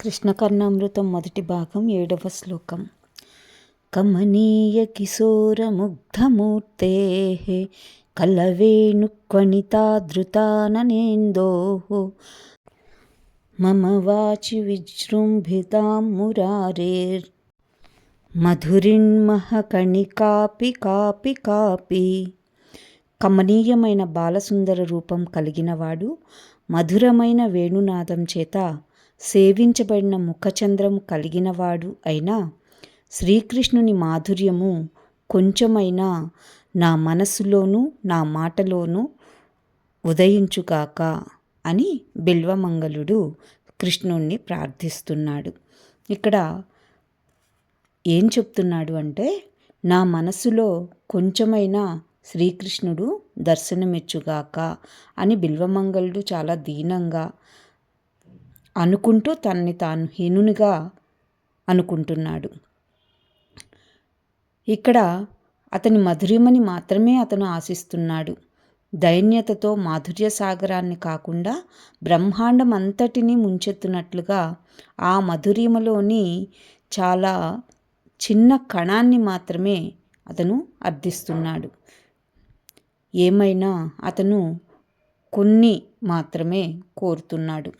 కృష్ణకర్ణామృతం మొదటి భాగం ఏడవ శ్లోకం. కమనీయ కిశోరముగ్ధమూర్తే ముగ్ధమూర్తే మమ వాచి విజృంభితాం మురారేర్ మధురిన్మహకణికాపి కాపి కాపి. కమనీయమైన బాలసుందర రూపం కలిగినవాడు మధురమైన వేణునాదం చేత సేవించబడిన ముఖచంద్రము కలిగినవాడు అయినా శ్రీకృష్ణుని మాధుర్యము కొంచెమైనా నా మనస్సులోనూ నా మాటలోనూ ఉదయించుగాక అని బిల్వమంగళుడు కృష్ణుణ్ణి ప్రార్థిస్తున్నాడు. ఇక్కడ ఏం చెప్తున్నాడు అంటే నా మనసులో కొంచెమైనా శ్రీకృష్ణుడు దర్శనమిచ్చుగాక అని బిల్వమంగళుడు చాలా దీనంగా అనుకుంటూ తనని తాను హీనునిగా అనుకుంటున్నాడు. ఇక్కడ అతని మధురిమని మాత్రమే అతను ఆశిస్తున్నాడు. దైన్యతతో మాధుర్య సాగరాన్ని కాకుండా బ్రహ్మాండం అంతటినీ ముంచెత్తున్నట్లుగా ఆ మధురిమలోని చాలా చిన్న కణాన్ని మాత్రమే అతను అర్థిస్తున్నాడు. ఏమైనా అతను కొన్ని మాత్రమే కోరుతున్నాడు.